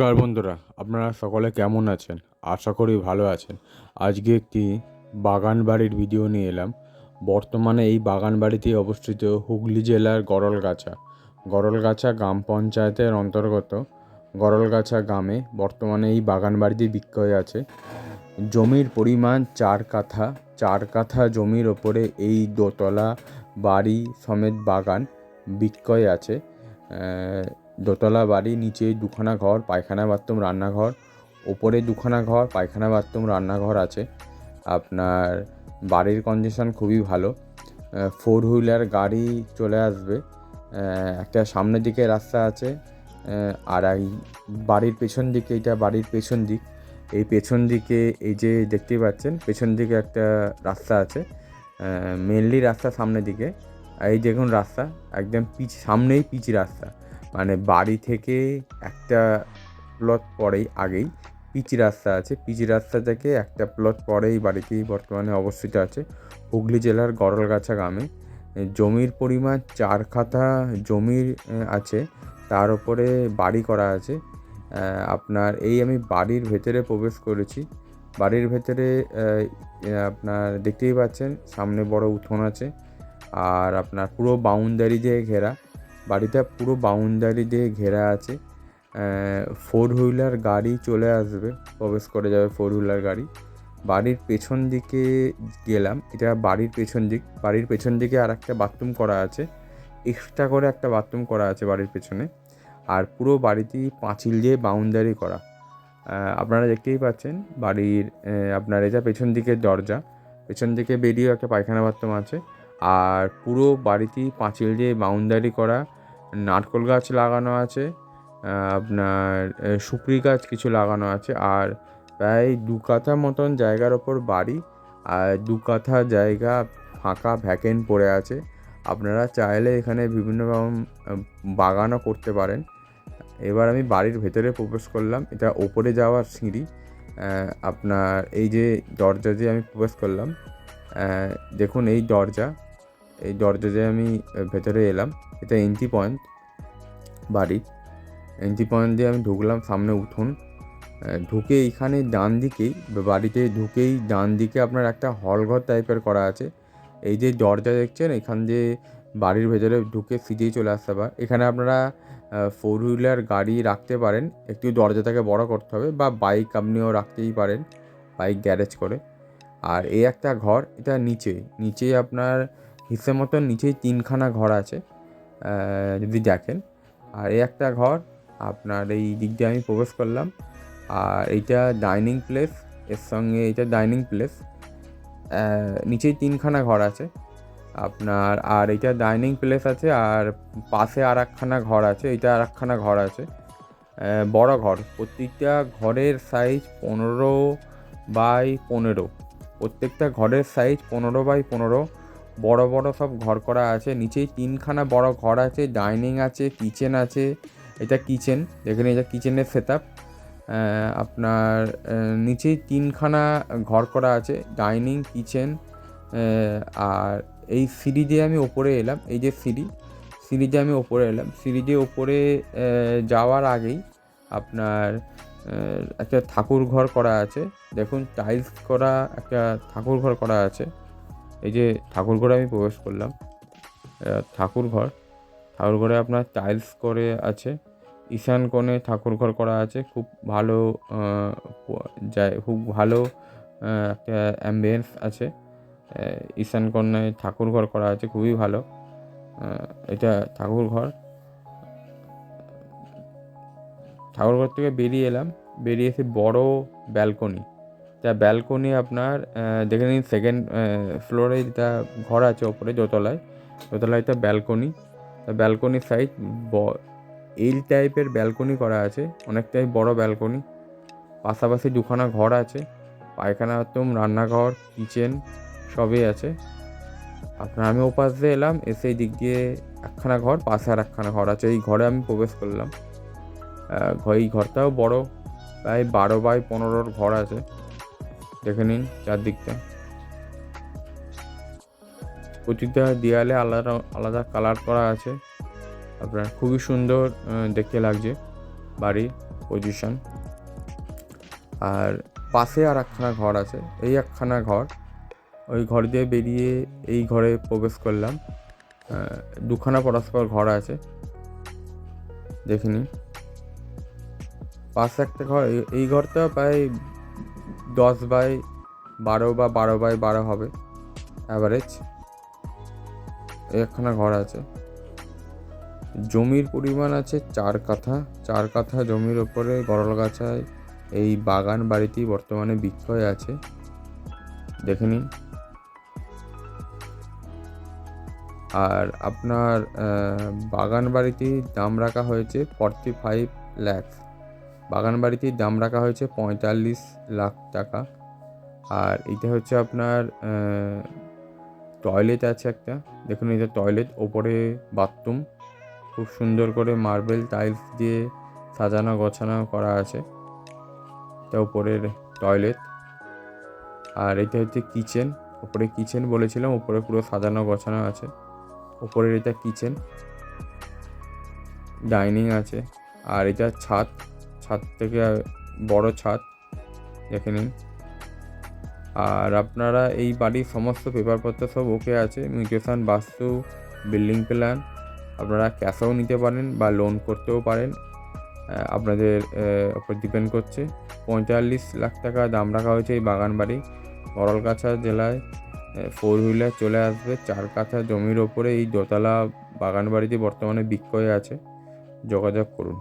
নমস্কার বন্ধুরা, আপনারা সকলে কেমন আছেন? আশা করি ভালো আছেন। আজকে একটি বাগান বাড়ির ভিডিও নিয়ে এলাম। বর্তমানে এই বাগান বাড়িটি অবস্থিত হুগলি জেলার গরলগাছা। গরলগাছা গ্রাম পঞ্চায়েতের অন্তর্গত। গরলগাছা গ্রামে বর্তমানে এই বাগান বাড়িটি বিক্রয় আছে। জমির পরিমাণ চার কাঠা। চার কাঠা জমির ওপরে এই দোতলা বাড়ি সমেত বাগান বিক্রয় আছে। দোতলা বাড়ি, নিচে দুখানা ঘর, পায়খানা বাথরুম, রান্নাঘর। ওপরে দুখানা ঘর, পায়খানা বাথরুম, রান্নাঘর আছে। আপনার বাড়ির কন্ডিশন খুবই ভালো। ফোর হুইলার গাড়ি চলে আসবে। একটা সামনের দিকে রাস্তা আছে। আর এই বাড়ির পেছন দিকে, এটা বাড়ির পেছন দিক। এই পেছন দিকে, এই যে দেখতেই পাচ্ছেন, পেছন দিকে একটা রাস্তা আছে। মেনলি রাস্তা সামনের দিকে। এই দেখুন রাস্তা, একদম পিচ সামনেই পিচ রাস্তা। মানে বাড়ি থেকে একটা প্লট পরেই আগেই পিচ রাস্তা আছে। পিচ রাস্তা থেকে একটা প্লট পরেই বাড়িতেই বর্তমানে অবস্থিত আছে হুগলি জেলার গরলগাছা গ্রামে। জমির পরিমাণ চার খাতা জমির আছে। তার উপরে বাড়ি করা আছে। আপনার এই আমি বাড়ির ভেতরে প্রবেশ করেছি। বাড়ির ভেতরে আপনার দেখতেই পাচ্ছেন সামনে বড় উঠোন আছে। আর আপনার পুরো বাউন্ডারি দিয়ে ঘেরা। বাড়িটা পুরো বাউন্ডারি দিয়ে ঘেরা আছে। ফোর হুইলার গাড়ি চলে আসবে, প্রবেশ করে যাবে ফোর হুইলার গাড়ি। বাড়ির পেছন দিকে গেলাম, এটা বাড়ির পেছন দিক। বাড়ির পেছন দিকে আর একটা বাথরুম করা আছে এক্সট্রা করে একটা বাথরুম করা আছে বাড়ির পেছনে। আর পুরো বাড়িটি পাঁচিল দিয়ে বাউন্ডারি করা। আপনারা দেখতেই পাচ্ছেন, বাড়ির আপনার এটা পেছন দিকের দরজা। পেছন দিকে বেরিয়েও একটা পায়খানা বাথরুম আছে। আর পুরো বাড়িটি পাঁচিল দিয়ে বাউন্ডারি করা। নারকোল গাছ লাগানো আছে, আপনার সুপারি গাছ কিছু লাগানো আছে, আর প্রায় দু কাঠা মতন জায়গার ওপর বাড়ি, আর দু কাঠা জায়গা ফাঁকা ভ্যাকেন্ট পড়ে আছে। আপনারা চাইলে এখানে বিভিন্ন রকম বাগানও করতে পারেন। এবার আমি বাড়ির ভেতরে প্রবেশ করলাম, এটা ওপরে যাওয়ার সিঁড়ি আপনার এই যে দরজা দিয়ে আমি প্রবেশ করলাম দেখুন এই দরজা এই দরজা দিয়ে আমি ভেতরে এলাম। এটা এন্ট্রি পয়েন্ট বাড়ির এন্ট্রি পয়েন্ট দিয়ে আমি ঢুকলাম, সামনে উঠুন। ঢুকে এইখানে ডান দিকেই বাড়িতে ঢুকেই ডান দিকে আপনার একটা হল ঘর টাইপের করা আছে। এই যে দরজা দেখছেন, এখান দিয়ে বাড়ির ভেতরে ঢুকে সিটেই চলে আসতে পারে এখানে আপনারা ফোর হুইলার গাড়ি রাখতে পারেন। একটু দরজাটাকে বড় করতে হবে, বা বাইক আপনিও রাখতেই পারেন বাইক গ্যারেজ করে। আর এই একটা ঘর, এটা নিচে। নিচে আপনার হিসেব মতন নিচেই তিনখানা ঘর আছে যদি দেখেন। আর এই একটা ঘর আপনার এই দিক দিয়ে আমি প্রবেশ করলাম, আর এইটা ডাইনিং প্লেস এর সঙ্গে এটা ডাইনিং প্লেস নিচেই তিনখানা ঘর আছে। আপনার আর এটা ডাইনিং প্লেস আছে, আর পাশে আর একখানা ঘর আছে এটা আর একখানা ঘর আছে। বড় ঘর, প্রত্যেকটা ঘরের সাইজ পনেরো বাই পনেরো। প্রত্যেকটা ঘরের সাইজ পনেরো বাই পনেরো। বড় বড় সব ঘর করা আছে। নিচেই তিনখানা বড় ঘর আছে, ডাইনিং আছে, কিচেন আছে। এটা কিচেন, দেখেন এটা কিচেনের সেট আপ আপনার নিচেই তিনখানা ঘর করা আছে, ডাইনিং, কিচেন আর এই সিঁড়ি দিয়ে আমি ওপরে এলাম, এই যে সিঁড়ি সিঁড়ি দিয়ে আমি ওপরে এলাম। সিঁড়ি দিয়ে ওপরে যাওয়ার আগেই আপনার একটা ঠাকুর ঘর করা আছে। দেখুন, টাইলস করা, একটা ঠাকুর ঘর করা আছে। এই যে ঠাকুর ঘরে আমি প্রবেশ করলাম। আহ, ঠাকুর ঘর ঠাকুর ঘরে আপনার টাইলস করে আছে। ঈশান কোণে ঠাকুর ঘর করা আছে। খুব ভালো যায় খুব ভালো একটা অ্যাম্বিয়েন্স আছে। ঈশান কোণে ঠাকুর ঘর করা আছে। খুবই ভালো। এটা ঠাকুর ঘর ঠাকুর ঘর থেকে বেরিয়ে এলাম। বেরিয়ে এসে বড় ব্যালকনি যা ব্যালকনি আপনার দেখে নিন সেকেন্ড ফ্লোরে যেটা ঘর আছে ওপরে দোতলায় দোতলায় একটা ব্যালকনি তা ব্যালকনির সাইজ এল টাইপের ব্যালকনি করা আছে, অনেকটাই বড় ব্যালকনি পাশাপাশি দুখানা ঘর আছে, পায়খানা একদম রান্নাঘর কিচেন সবই আছে। আপনার আমি ওপাশ দিয়ে এলাম, এসে এই দিক দিয়ে একখানা ঘর, পাশে আর একখানা ঘর আছে, এই ঘরে আমি প্রবেশ করলাম। এই ঘরটাও বড়, প্রায় বারো বাই পনেরোর ঘর আছে। দেখে নিন চারদিকটা। প্রতিটা দেয়ালে আলাদা আলাদা কালার করা আছে। আপনার খুবই সুন্দর দেখতে লাগছে বাড়ি পজিশন আর পাশে আর একখানা ঘর আছে। এই একখানা ঘর, ওই ঘর দিয়ে বেরিয়ে এই ঘরে প্রবেশ করলাম। দুখানা পরস্পর ঘর আছে। দেখে নিন। পাশে একটা ঘর এই ঘরটা প্রায় দশ বাই বারো বা বারো বাই বারো হবে অ্যাভারেজ একখানা ঘর আছে। জমির পরিমাণ আছে চার কাঠা। চার কাঠা জমির ওপরে গরলগাছায় এই বাগান বাড়িটি বর্তমানে বিক্রয় আছে। দেখে নিন। আর আপনার বাগান বাড়িটির দাম রাখা হয়েছে ফর্টি ফাইভ ল্যাক্স বাগান বাড়িটির দাম রাখা হয়েছে পঁয়তাল্লিশ লাখ টাকা। আর এটা হচ্ছে আপনার টয়লেট আছে একটা। দেখুন এটা টয়লেট ওপরে বাথরুম খুব সুন্দর করে মার্বেল টাইলস দিয়ে সাজানো, গোছানো করা আছে। এটা উপরের টয়লেট আর এটা হচ্ছে কিচেন ওপরে কিচেন বলেছিলাম, ওপরে পুরো সাজানো, গোছানো আছে। ওপরের এটা কিচেন ডাইনিং আছে। আর এটা ছাদ। ছাদ থেকে বড় ছাদ, দেখে নিন। আর আপনারা এই বাড়ির সমস্ত পেপারপত্র সব ওকে আছে, মিউটেশন, বাস্তু, বিল্ডিং প্ল্যান, আপনারা ক্যাশেও নিতে পারেন বা লোন করতেও পারেন। আপনাদের উপর ডিপেন্ড করছে। পঁয়তাল্লিশ লাখ টাকা দাম রাখা হয়েছে এই বাগান বাড়ি। গরলগাছা জেলায় ফোর হুইলার চলে আসবে। চার কাঠা জমির ওপরে এই দোতলা বাগান বাড়িটি বর্তমানে বিক্রয়ে আছে। যোগাযোগ করুন।